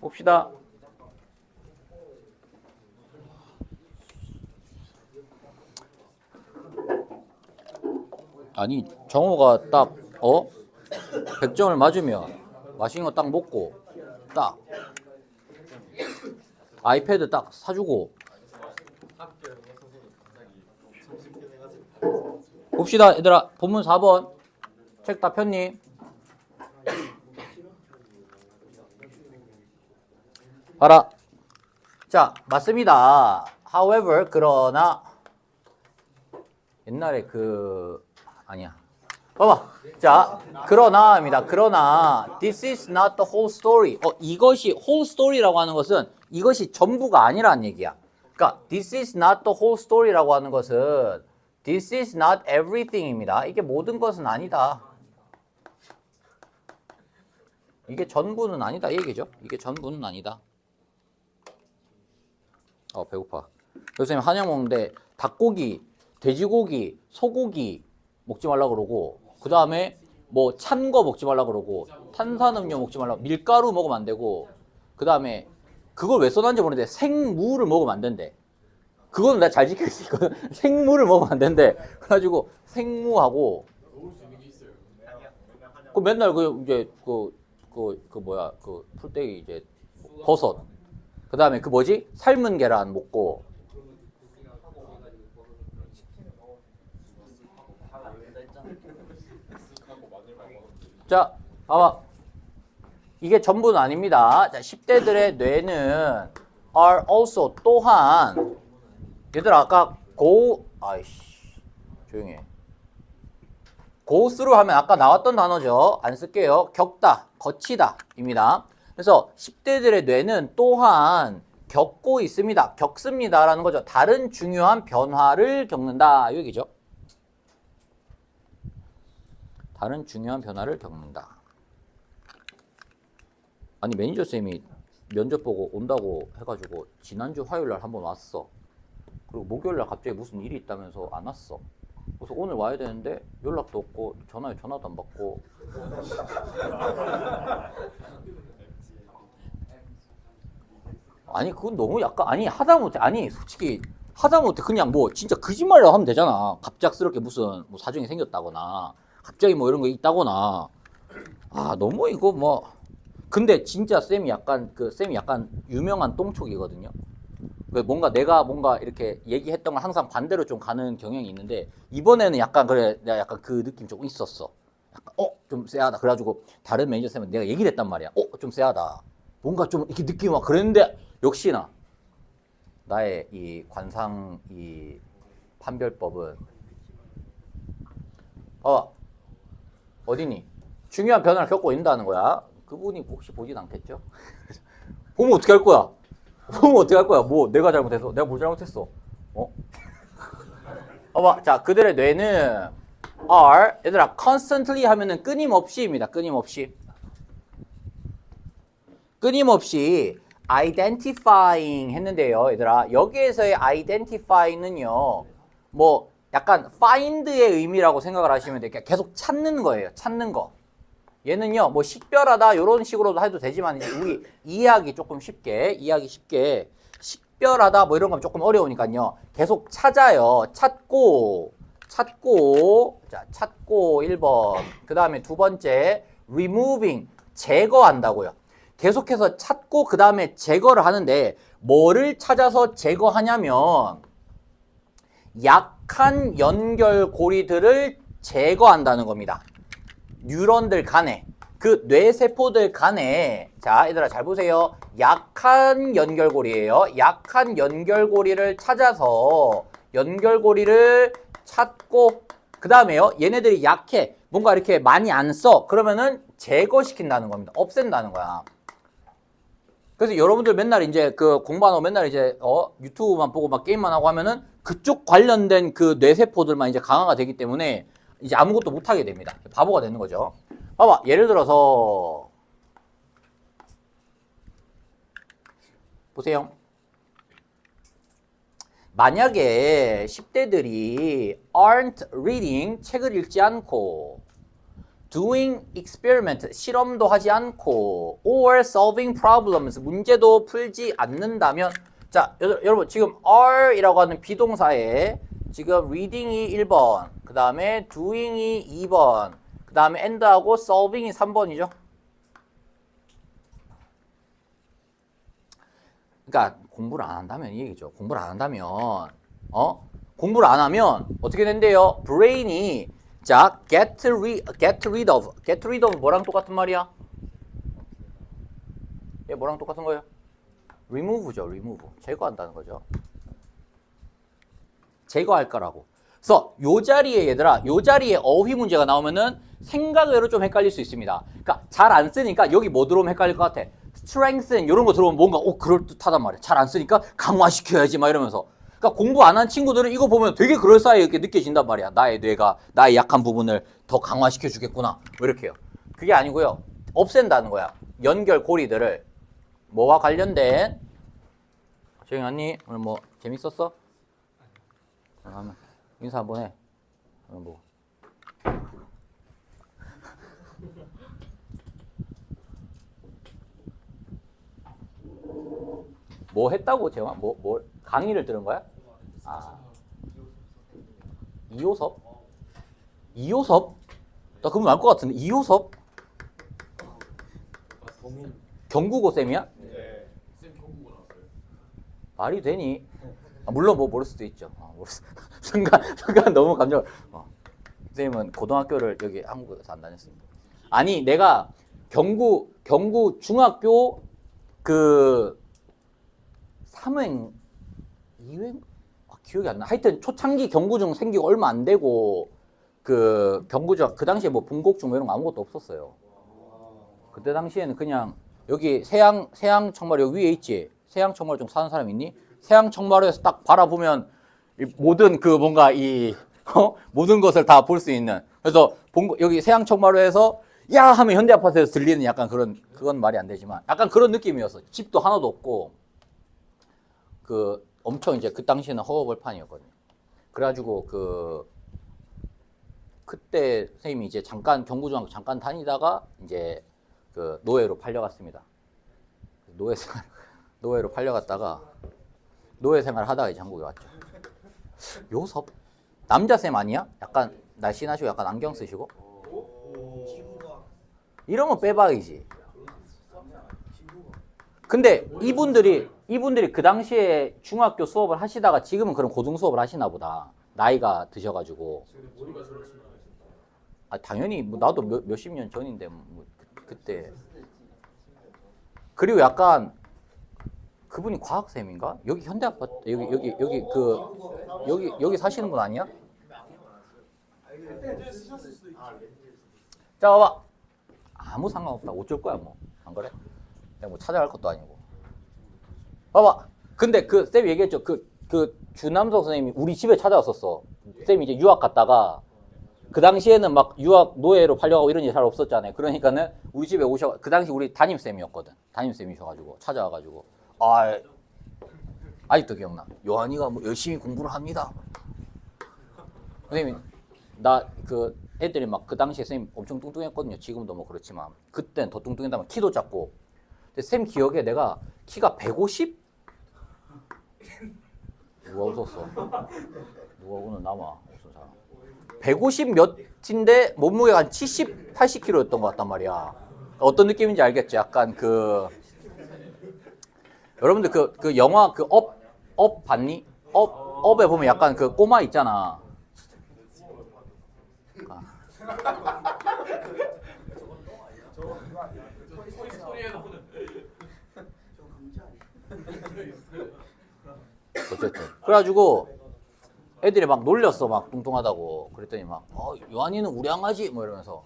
봅시다. 아니 정호가 딱 어? 100점을 맞으면 맛있는 거 딱 먹고 딱 아이패드 딱 사주고 봅시다 얘들아 본문 4번 책 다 폈니? 봐라. 자 맞습니다. However 그러나 옛날에 그 아니야. 봐봐. 자 그러나입니다. 그러나 this is not the whole story. 어 이것이 whole story라고 하는 것은 이것이 전부가 아니라는 얘기야. 그러니까 this is not the whole story라고 하는 것은 this is not everything입니다. 이게 모든 것은 아니다. 이게 전부는 아니다. 이 얘기죠? 이게 전부는 아니다 어 배고파. 선생님 한약 먹는데 닭고기 돼지고기 소고기 먹지 말라 그러고 그 다음에 뭐 찬 거 먹지 말라 그러고 탄산음료 먹지 말라 밀가루 먹으면 안 되고 그 다음에 그걸 왜 써놨는지 모르는데 생무를 먹으면 안 된대. 그거는 내가 잘 지킬 수 있거든. 생무를 먹으면 안 된대. 그래가지고 생무하고 그 맨날 그 이제 그그그 뭐야 그 풀떼기 이제 버섯 그 다음에 그 뭐지 삶은 계란 먹고 자, 봐봐. 이게 전부는 아닙니다. 자, 10대들의 뇌는 are also 또한 얘들아 아까 go 아이씨 조용히 해. go through 하면 아까 나왔던 단어죠. 안 쓸게요. 겪다, 거치다 입니다. 그래서 10대들의 뇌는 또한 겪고 있습니다. 겪습니다라는 거죠. 다른 중요한 변화를 겪는다. 이 얘기죠. 다른 중요한 변화를 겪는다. 아니 매니저 쌤이 면접 보고 온다고 해가지고 지난주 화요일 날 한번 왔어. 그리고 목요일 날 갑자기 무슨 일이 있다면서 안 왔어. 그래서 오늘 와야 되는데 연락도 없고 전화에 전화도 안 받고. 아니 그건 너무 약간 아니 하다못해 아니 솔직히 하다못해 그냥 뭐 진짜 거짓말로 하면 되잖아. 갑작스럽게 무슨 뭐 사정이 생겼다거나 갑자기 뭐 이런 거 있다거나 아 너무 이거 뭐 근데 진짜 쌤이 약간 그 쌤이 약간 유명한 똥촉이거든요. 그 뭔가 내가 뭔가 이렇게 얘기했던 걸 항상 반대로 좀 가는 경향이 있는데 이번에는 약간 그래 내가 약간 그 느낌 조금 있었어. 약간 어좀 쎄하다. 그래가지고 다른 매니저 쌤은 내가 얘기를 했단 말이야. 어좀 쎄하다. 뭔가 좀 이렇게 느낌이 막 그랬는데 역시나 나의 이 관상 이 판별법은 어 어디니? 중요한 변화를 겪고 있다는 거야. 그분이 혹시 보진 않겠죠? 보면 어떻게 할 거야? 보면 어떻게 할 거야? 뭐 내가 잘못해서? 내가 뭘 잘못했어? 어? 봐봐. 자, 그들의 뇌는 are 얘들아 constantly 하면은 끊임없이입니다. 끊임없이. 끊임없이 identifying 했는데요. 얘들아 여기에서의 identify는요. 뭐 약간 find의 의미라고 생각을 하시면 돼요. 계속 찾는 거예요. 찾는 거. 얘는요, 뭐 식별하다 이런 식으로도 해도 되지만 우리 이해하기 조금 쉽게 이해하기 쉽게 식별하다 뭐 이런 건 조금 어려우니까요. 계속 찾아요. 찾고 찾고 자 찾고 1번 그 다음에 두 번째 removing 제거한다고요. 계속해서 찾고 그 다음에 제거를 하는데 뭐를 찾아서 제거하냐면 약한 연결고리들을 제거한다는 겁니다. 뉴런들 간에 그 뇌세포들 간에 자 얘들아 잘 보세요. 약한 연결고리예요. 약한 연결고리를 찾아서 연결고리를 찾고 그 다음에요. 얘네들이 약해. 뭔가 이렇게 많이 안 써. 그러면은 제거시킨다는 겁니다. 없앤다는 거야. 그래서 여러분들 맨날 이제 그 공부하고 맨날 이제 어 유튜브만 보고 막 게임만 하고 하면은 그쪽 관련된 그 뇌세포들만 이제 강화가 되기 때문에 이제 아무것도 못 하게 됩니다. 바보가 되는 거죠. 봐봐. 예를 들어서 보세요. 만약에 10대들이 aren't reading 책을 읽지 않고 doing experiment 실험도 하지 않고 or solving problems 문제도 풀지 않는다면 자 여, 여러분 지금 are이라고 하는 비동사에 지금 reading이 1번 그 다음에 doing이 2번 그 다음에 and하고 solving이 3번이죠. 그러니까 공부를 안 한다면 이 얘기죠. 공부를 안 한다면 어? 공부를 안 하면 어떻게 된대요? brain이 자, get rid, get rid of, get rid of 뭐랑 똑같은 말이야? 얘 뭐랑 똑같은 거예요? remove죠, remove. 제거한다는 거죠. 제거할 거라고. 그래서 요 자리에 얘들아, 요 자리에 어휘 문제가 나오면은 생각외로 좀 헷갈릴 수 있습니다. 그러니까 잘 안 쓰니까 여기 뭐 들어오면 헷갈릴 것 같아. strengthen 이런 거 들어오면 뭔가 어 그럴 듯하단 말이야. 잘 안 쓰니까 강화시켜야지 막 이러면서. 그러니까 공부 안 한 친구들은 이거 보면 되게 그럴싸하게 이렇게 느껴진단 말이야. 나의 뇌가 나의 약한 부분을 더 강화시켜 주겠구나. 뭐 이렇게 요. 그게 아니고요. 없앤다는 거야. 연결 고리들을 뭐와 관련된 조용히 언니 오늘 뭐 재밌었어? 그러면 인사 한번 해. 뭐 뭐 했다고 재환? 뭐, 뭘 강의를 들은 거야? 아 이호섭? 이호섭? 나 그분 알것 같은데 이호섭? 경국고 쌤이야? 말이 되니? 아, 물론 뭐 모를 수도 있죠. 아, 모를 수, 순간 순간 너무 감정. 어. 선생님은 고등학교를 여기 한국에서 안 다녔습니다. 아니 내가 경구 경구 중학교 그 3회 2회 아, 기억이 안 나. 하여튼 초창기 경구중 생기고 얼마 안 되고 그 경구중 그 당시에 뭐 분곡중 뭐 이런 거 아무것도 없었어요. 그때 당시에는 그냥 여기 세양 세양 청마루 여기 위에 있지. 세양 청마루 좀 사는 사람 있니? 세양 청마루에서 딱 바라보면 이 모든 그 뭔가 이 어? 모든 것을 다 볼 수 있는. 그래서 본 거- 여기 세양 청마루에서 야 하면 현대 아파트에서 들리는 약간 그런 그건 말이 안 되지만 약간 그런 느낌이었어. 집도 하나도 없고 그 엄청 이제 그 당시에는 허허벌 판이었거든요. 그래가지고 그 그때 선생님이 이제 잠깐 경구중학교 잠깐 다니다가 이제 그 노예로 팔려갔습니다. 노예 생활 노예로 팔려갔다가 노예 생활 하다가 이제 한국에 왔죠. 요섭 남자 쌤 아니야? 약간 날씬하시고 약간 안경 쓰시고 이러면 빼박이지. 근데 이분들이 이분들이 그 당시에 중학교 수업을 하시다가 지금은 그런 고등 수업을 하시나 보다. 나이가 드셔가지고. 아 당연히 뭐 나도 몇, 몇십 년 전인데 뭐 그, 그때. 그리고 약간 그분이 과학쌤인가? 여기 현대 아파트 여기 여기 여기 그 여기 여기 사시는 분 아니야? 자 봐봐 아무 상관없다 어쩔 거야 뭐 안 그래? 내가 뭐 찾아갈 것도 아니고 봐봐. 근데 그 쌤이 얘기했죠. 그 그 주남석 선생님이 우리 집에 찾아왔었어. 쌤이 이제 유학 갔다가 그 당시에는 막 유학 노예로 팔려가고 이런 일이 잘 없었잖아요. 그러니까는 우리 집에 오셔 그 당시 우리 담임 쌤이었거든. 담임 쌤이셔가지고 찾아와가지고. 아 아직도 기억나. 요한이가 뭐 열심히 공부를 합니다. 선생님 나 그 애들이 막 그 당시에 선생님 엄청 뚱뚱했거든요. 지금도 뭐 그렇지만. 그땐 더 뚱뚱했다면 키도 작고. 근데 쌤 기억에 내가 키가 150? 누가 웃었어? 누가 오늘 남아 웃은 사람? 150 몇인데 몸무게가 한 70, 80kg였던 것 같단 말이야. 어떤 느낌인지 알겠죠? 약간 그 여러분들 그, 그 영화 그 업, 업 봤니? 업, 업에 보면 약간 그 꼬마 있잖아. 어쨌든. 그래가지고 애들이 막 놀렸어 막 뚱뚱하다고. 그랬더니 막 어, 요한이는 강아지? 뭐 이러면서.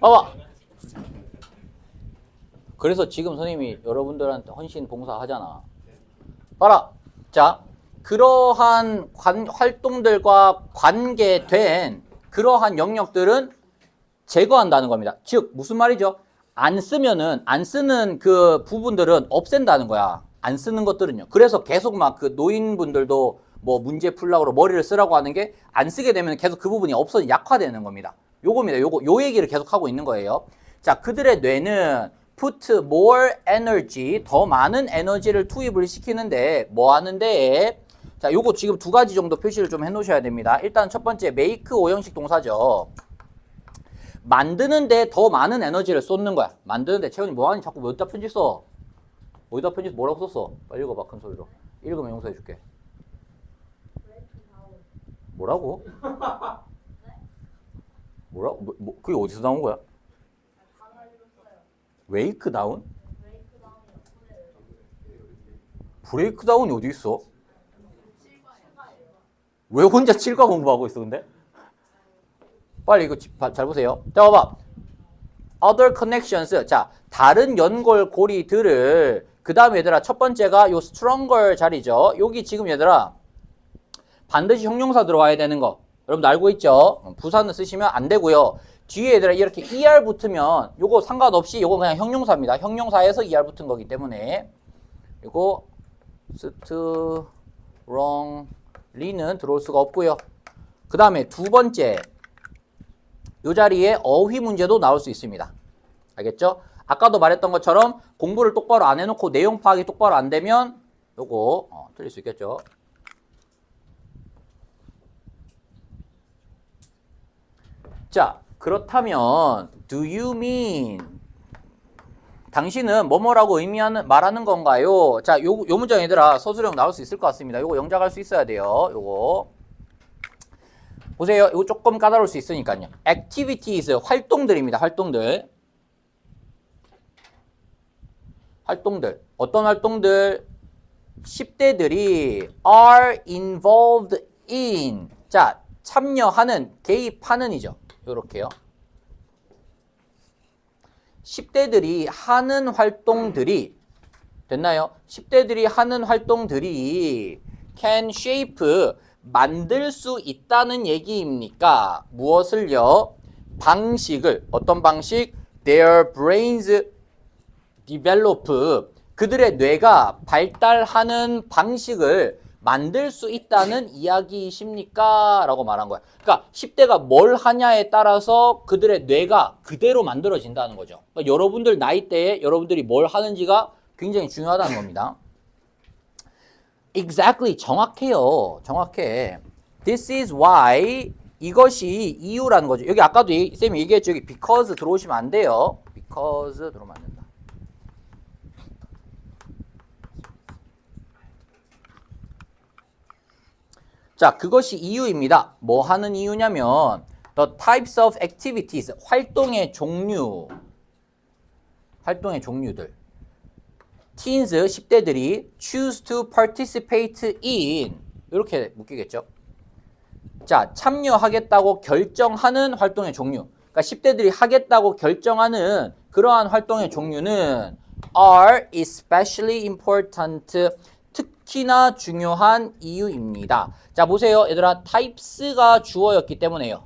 봐봐! 그래서 지금 선생님이 여러분들한테 헌신 봉사 하잖아. 봐라! 자 그러한 관- 활동들과 관계된 그러한 영역들은 제거한다는 겁니다. 즉 무슨 말이죠? 안 쓰면은 안 쓰는 그 부분들은 없앤다는 거야. 안 쓰는 것들은요. 그래서 계속 막 그 노인분들도 뭐 문제 풀라고 머리를 쓰라고 하는 게 안 쓰게 되면 계속 그 부분이 없어 약화되는 겁니다. 요겁니다. 요거 요 얘기를 계속 하고 있는 거예요. 자, 그들의 뇌는 put more energy 더 많은 에너지를 투입을 시키는데 뭐 하는데 자, 요거 지금 두 가지 정도 표시를 좀 해 놓으셔야 됩니다. 일단 첫 번째 make 오형식 동사죠. 만드는데 더 많은 에너지를 쏟는 거야. 만드는데 채원이 뭐하니 자꾸 어디다 편지 써? 어디다 편지 뭐라고 썼어? 빨리 읽어봐 큰 소리로. 읽으면 용서해 줄게. 뭐라고? 뭐라고? 뭐, 뭐, 그게 어디서 나온 거야? 웨이크 다운? 브레이크 다운이 어디 있어? 왜 혼자 칠과 공부하고 있어 근데? 빨리 이거 잘 보세요. 자 봐봐. other connections. 자 다른 연골고리들을 그 다음에 얘들아 첫 번째가 요 stronger 자리죠. 여기 지금 얘들아 반드시 형용사 들어와야 되는 거. 여러분 알고 있죠? 어, 부사는 쓰시면 안 되고요. 뒤에 얘들아 이렇게 er 붙으면 요거 상관없이 요거 그냥 형용사입니다. 형용사에서 er 붙은 거기 때문에 요거 strongly는 들어올 수가 없고요. 그 다음에 두 번째 요 자리에 어휘 문제도 나올 수 있습니다. 알겠죠? 아까도 말했던 것처럼 공부를 똑바로 안 해놓고 내용 파악이 똑바로 안 되면 요거 어, 틀릴 수 있겠죠? 자, 그렇다면 do you mean 당신은 뭐뭐라고 의미하는 말하는 건가요? 자, 요, 요 문장 얘들아 서술형 나올 수 있을 것 같습니다. 요거 영작할 수 있어야 돼요. 요거 보세요. 이거 조금 까다로울 수 있으니까요. activities 활동들입니다. 활동들. 활동들. 어떤 활동들? 10대들이 are involved in. 자, 참여하는, 개입하는이죠. 요렇게요. 10대들이 하는 활동들이 됐나요? 10대들이 하는 활동들이 can shape 만들 수 있다는 얘기입니까? 무엇을요? 방식을 어떤 방식? Their brains develop 그들의 뇌가 발달하는 방식을 만들 수 있다는 이야기이십니까? 라고 말한 거야. 그러니까 10대가 뭘 하냐에 따라서 그들의 뇌가 그대로 만들어진다는 거죠. 그러니까 여러분들 나이대에 여러분들이 뭘 하는지가 굉장히 중요하다는 겁니다. Exactly 정확해요. 정확해. This is why 이것이 이유라는 거죠. 여기 아까도 쌤이 얘기했죠. 여기 because 들어오시면 안 돼요. because 들어오면 안 된다. 자, 그것이 이유입니다. 뭐 하는 이유냐면 the types of activities 활동의 종류 활동의 종류들 teens 10대들이 choose to participate in 이렇게 묶이겠죠. 자, 참여하겠다고 결정하는 활동의 종류. 그러니까 10대들이 하겠다고 결정하는 그러한 활동의 종류는 are especially important 특히나 중요한 이유입니다. 자, 보세요. 얘들아, types가 주어였기 때문에요.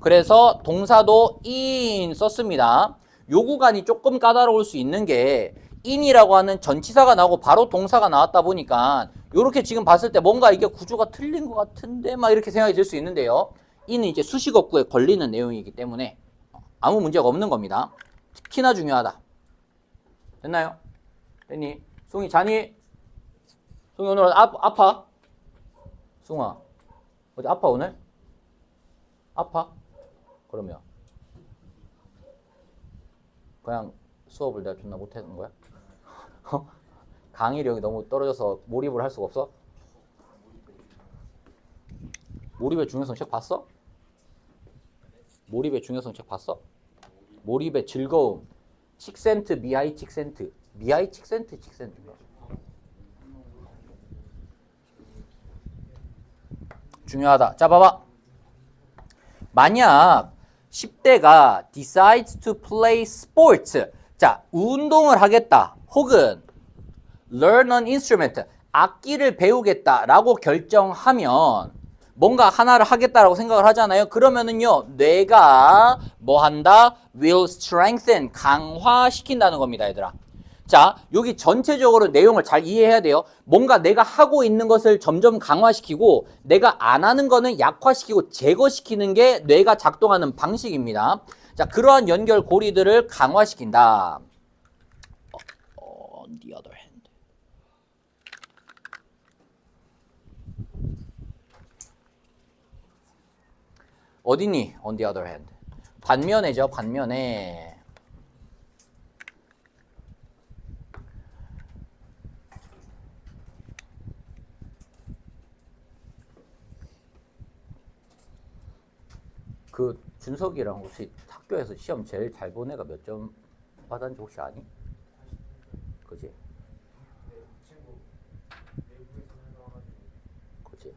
그래서 동사도 in 썼습니다. 요 구간이 조금 까다로울 수 있는 게 in이라고 하는 전치사가 나오고 바로 동사가 나왔다 보니까 요렇게 지금 봤을 때 뭔가 이게 구조가 틀린 것 같은데 막 이렇게 생각이 들 수 있는데요. in은 이제 수식어구에 걸리는 내용이기 때문에 아무 문제가 없는 겁니다. 특히나 중요하다. 됐나요? 됐니? 송이 자니? 송이 오늘 아, 아파? 송아 어디 아파 오늘? 아파? 그러면 그냥 수업을 내가 존나 못하는 거야? 어? 강의력이 너무 떨어져서 몰입을 할 수가 없어? 몰입의 중요성 책 봤어? 몰입의 중요성 책 봤어? 몰입의 즐거움 칙센트 미아이 칙센트 미아이 칙센트 칙센트인가? 중요하다. 자, 봐봐. 만약 10대가 decides to play sports. 자, 운동을 하겠다. 혹은 learn an instrument. 악기를 배우겠다라고 결정하면 뭔가 하나를 하겠다라고 생각을 하잖아요. 그러면은요, 뇌가 뭐 한다? will strengthen, 강화시킨다는 겁니다, 얘들아. 자, 여기 전체적으로 내용을 잘 이해해야 돼요. 뭔가 내가 하고 있는 것을 점점 강화시키고 내가 안 하는 거는 약화시키고 제거시키는 게 뇌가 작동하는 방식입니다. 자, 그러한 연결 고리들을 강화시킨다. 어, on the other hand. 어디니? on the other hand. 반면에죠, 반면에. 그 준석이랑 혹시 학교에서 시험 제일 잘 본 애가 몇 점 받았는지 혹시 아니? 그지? 그지?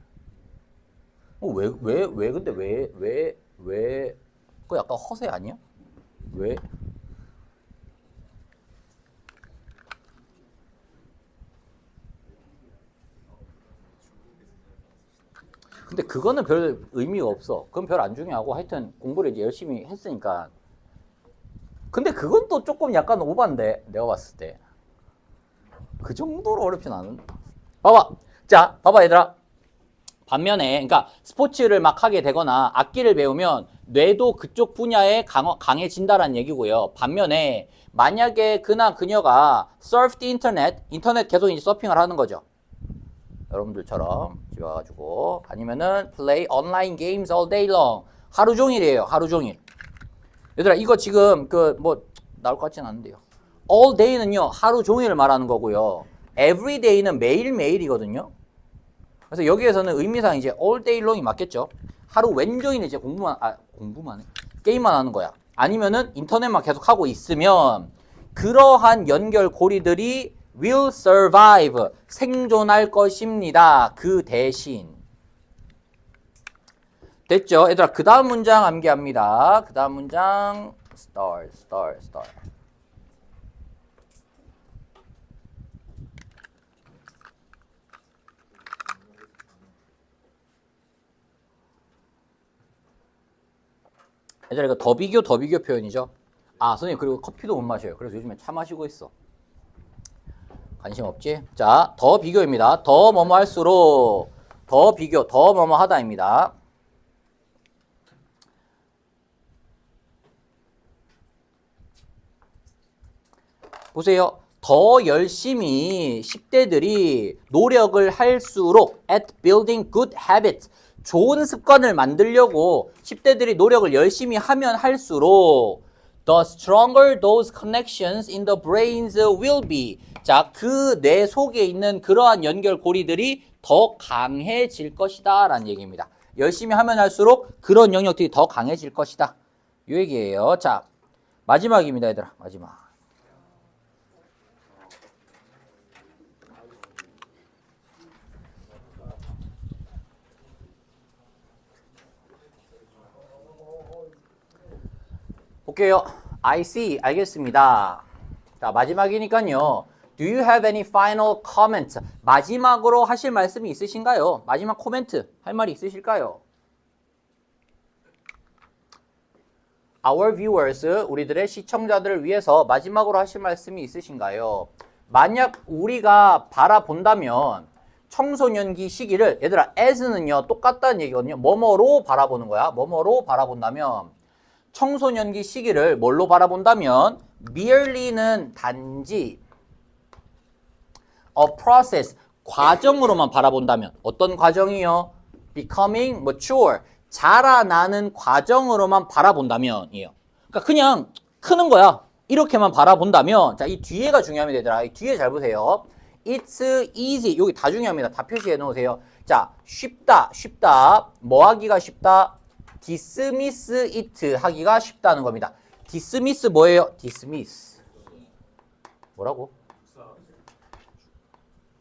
어, 왜, 왜, 왜, 근데 왜, 왜, 왜, 그거 약간 허세 아니야? 왜? 근데 그거는 별 의미가 없어. 그건 별 안 중요하고 하여튼 공부를 이제 열심히 했으니까. 근데 그건 또 조금 약간 오반데 내가 봤을 때. 그 정도로 어렵진 않은. 봐봐. 자, 봐봐 얘들아. 반면에 그러니까 스포츠를 막 하게 되거나 악기를 배우면 뇌도 그쪽 분야에 강, 강해진다라는 얘기고요. 반면에 만약에 그나 그녀가 surf the internet, 인터넷 계속 이제 서핑을 하는 거죠. 여러분들처럼 집에 와가지고 아니면은 play online games all day long. 하루 종일이에요 하루 종일. 얘들아 이거 지금 그 뭐 나올 것 같진 않은데요. All day는요 하루 종일을 말하는 거고요. Every day는 매일매일이거든요. 그래서 여기에서는 의미상 이제 all day long이 맞겠죠? 하루 왼종일 이제 공부만 아 공부만 해? 게임만 하는 거야. 아니면은 인터넷만 계속 하고 있으면 그러한 연결 고리들이 will survive 생존할 것입니다. 그 대신 됐죠? 얘들아 그 다음 문장 암기합니다. 그 다음 문장 star star star 얘들아 이거 더 비교 더 비교 표현이죠. 아 선생님 그리고 커피도 못 마셔요. 그래서 요즘에 차 마시고 있어. 관심 없지? 자, 더 비교입니다. 더 뭐뭐 할수록 더 비교, 더 뭐뭐 하다입니다. 보세요. 더 열심히 10대들이 노력을 할수록 at building good habits 좋은 습관을 만들려고 10대들이 노력을 열심히 하면 할수록 the stronger those connections in the brains will be. 자, 그 뇌 속에 있는 그러한 연결고리들이 더 강해질 것이다. 라는 얘기입니다. 열심히 하면 할수록 그런 영역들이 더 강해질 것이다. 이 얘기예요. 자, 마지막입니다, 얘들아. 마지막. 볼게요. I see. 알겠습니다. 자, 마지막이니까요. Do you have any final comment? 마지막으로 하실 말씀이 있으신가요? 마지막 코멘트 할 말이 있으실까요? Our viewers, 우리들의 시청자들을 위해서 마지막으로 하실 말씀이 있으신가요? 만약 우리가 바라본다면 청소년기 시기를 얘들아 as는요 똑같다는 얘기거든요. 뭐뭐로 바라보는 거야. 뭐뭐로 바라본다면 청소년기 시기를 뭘로 바라본다면 merely는 단지 a process 과정으로만 바라본다면 어떤 과정이요? becoming mature 자라나는 과정으로만 바라본다면이에요. 그러니까 그냥 크는 거야. 이렇게만 바라본다면 자 이 뒤에가 중요합니다, 얘들아. 이 뒤에 잘 보세요. It's easy 여기 다 중요합니다. 다 표시해 놓으세요. 자 쉽다, 쉽다. 뭐 하기가 쉽다? Dismiss it 하기가 쉽다는 겁니다. dismiss 뭐예요? dismiss. 뭐라고?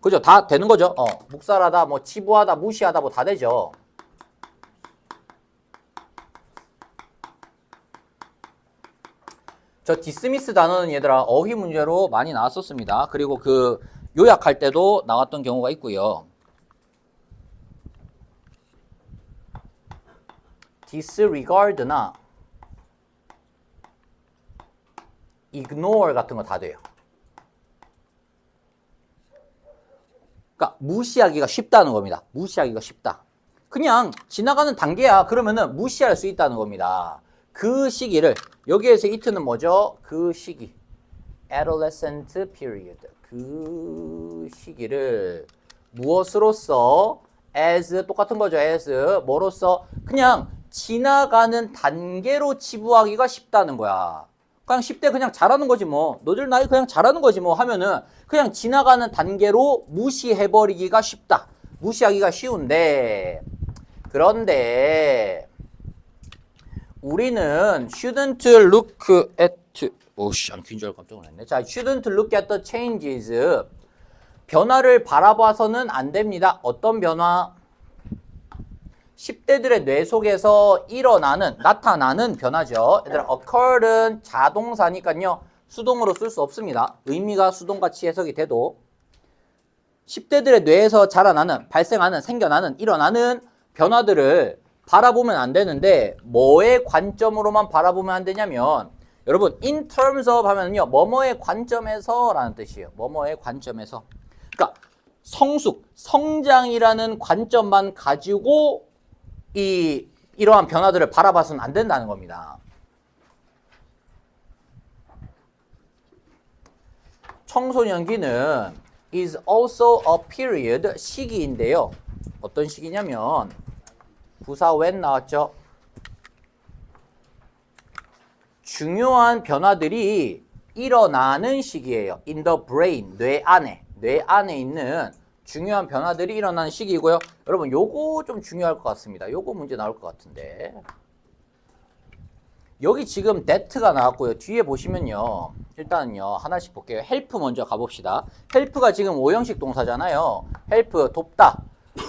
그죠? 다 되는 거죠? 어, 묵살하다, 뭐 치부하다, 무시하다, 뭐 다 되죠. 저 디스미스 단어는 얘들아 어휘 문제로 많이 나왔었습니다. 그리고 그 요약할 때도 나왔던 경우가 있고요. Disregard나 ignore 같은 거 다 돼요. 무시하기가 쉽다는 겁니다. 무시하기가 쉽다. 그냥 지나가는 단계야. 그러면은 무시할 수 있다는 겁니다. 그 시기를 여기에서 이트는 뭐죠? 그 시기. adolescent period. 그 시기를 무엇으로써 as 똑같은 거죠. as 뭐로써 그냥 지나가는 단계로 치부하기가 쉽다는 거야. 그냥 10대 그냥 잘하는 거지 뭐. 너들 나이 그냥 잘하는 거지 뭐 하면은 그냥 지나가는 단계로 무시해버리기가 쉽다. 무시하기가 쉬운데 그런데 우리는 shouldn't look at 오씨 안 퀸줄 깜짝 놀랐네. 자, shouldn't look at the changes 변화를 바라봐서는 안 됩니다. 어떤 변화? 10대들의 뇌 속에서 일어나는 나타나는 변화죠. 얘들아 occur은 자동사니까요. 수동으로 쓸 수 없습니다. 의미가 수동같이 해석이 돼도 10대들의 뇌에서 자라나는 발생하는 생겨나는 일어나는 변화들을 바라보면 안 되는데 뭐의 관점으로만 바라보면 안 되냐면 여러분 in terms of 하면요 뭐뭐의 관점에서 라는 뜻이에요. 뭐뭐의 관점에서. 그러니까 성숙, 성장이라는 관점만 가지고 이 이러한 변화들을 바라봐서는 안 된다는 겁니다. 청소년기는 is also a period 시기인데요. 어떤 시기냐면 부사 when 나왔죠. 중요한 변화들이 일어나는 시기예요. in the brain, 뇌 안에. 뇌 안에 있는 중요한 변화들이 일어나는 시기이고요. 여러분 요거 좀 중요할 것 같습니다. 요거 문제 나올 것 같은데. 여기 지금 that가 나왔고요. 뒤에 보시면요. 일단은요. 하나씩 볼게요. help 먼저 가봅시다. help가 지금 오형식 동사잖아요. help, 돕다.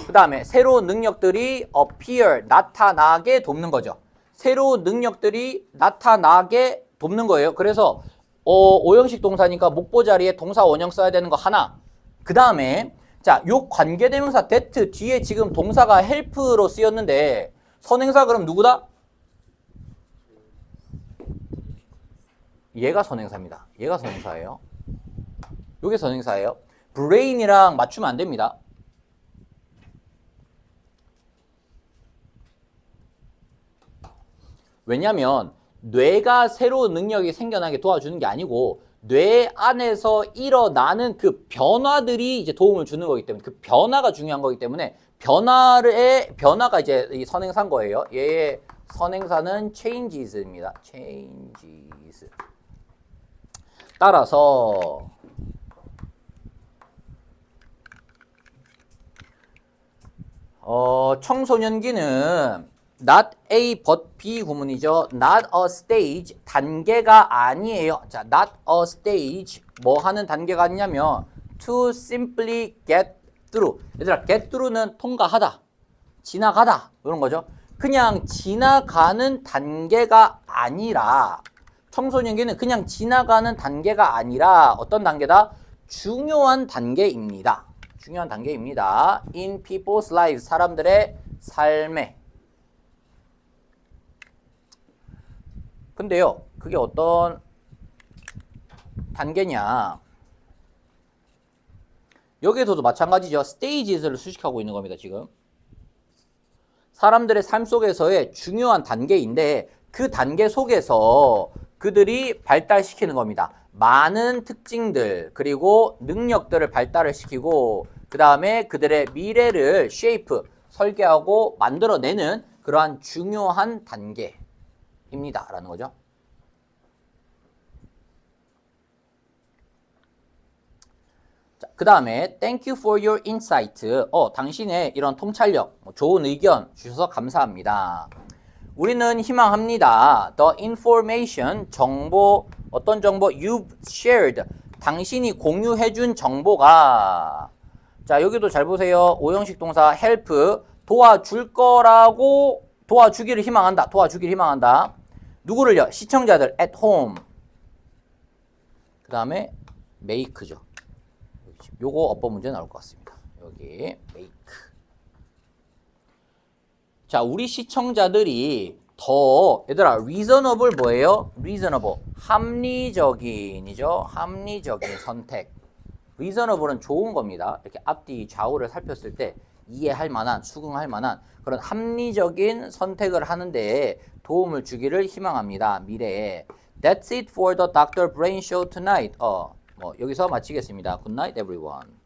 그 다음에 새로운 능력들이 appear, 나타나게 돕는 거죠. 새로운 능력들이 나타나게 돕는 거예요. 그래서 어, 오형식 동사니까 목보 자리에 동사 원형 써야 되는 거 하나. 그 다음에 자, 요 관계대명사 that 뒤에 지금 동사가 help로 쓰였는데 선행사 그럼 누구다? 얘가 선행사입니다. 얘가 선행사예요. 요게 선행사예요. brain이랑 맞추면 안 됩니다. 왜냐하면 뇌가 새로운 능력이 생겨나게 도와주는 게 아니고 뇌 안에서 일어나는 그 변화들이 이제 도움을 주는 거기 때문에 그 변화가 중요한 거기 때문에 변화의 변화가 이제 이 선행사인 거예요. 얘의 선행사는 changes입니다. changes. 따라서 어, 청소년기는 not A but B 구문이죠. not a stage 단계가 아니에요. 자, not a stage 뭐 하는 단계가 아니냐면 to simply get through. 얘들아, get through는 통과하다, 지나가다 이런 거죠. 그냥 지나가는 단계가 아니라 청소년기는 그냥 지나가는 단계가 아니라 어떤 단계다? 중요한 단계입니다. 중요한 단계입니다. In people's lives 사람들의 삶에 근데요, 그게 어떤 단계냐? 여기에서도 마찬가지죠. 스테이지를 수식하고 있는 겁니다, 지금. 사람들의 삶 속에서의 중요한 단계인데 그 단계 속에서 그들이 발달시키는 겁니다. 많은 특징들 그리고 능력들을 발달을 시키고 그 다음에 그들의 미래를 쉐이프 설계하고 만들어내는 그러한 중요한 단계 입니다. 라는 거죠. 그 다음에 Thank you for your insight. 어, 당신의 이런 통찰력, 뭐 좋은 의견 주셔서 감사합니다. 우리는 희망합니다. The information, 정보, 어떤 정보, you've shared. 당신이 공유해준 정보가 자 여기도 잘 보세요. 오형식 동사 help 도와줄 거라고 도와주기를 희망한다. 도와주기를 희망한다. 누구를요? 시청자들 at home. 그 다음에 make죠. 요거 어법 문제 나올 것 같습니다. 여기 make. 자, 우리 시청자들이 더 얘들아 reasonable 뭐예요? reasonable 합리적인이죠. 합리적인 선택. reasonable은 좋은 겁니다. 이렇게 앞뒤 좌우를 살폈을 때 이해할 만한, 수긍할 만한 그런 합리적인 선택을 하는데 도움을 주기를 희망합니다. 미래에. That's it for the Dr. Brain Show tonight. 어, 뭐 여기서 마치겠습니다. Good night, everyone.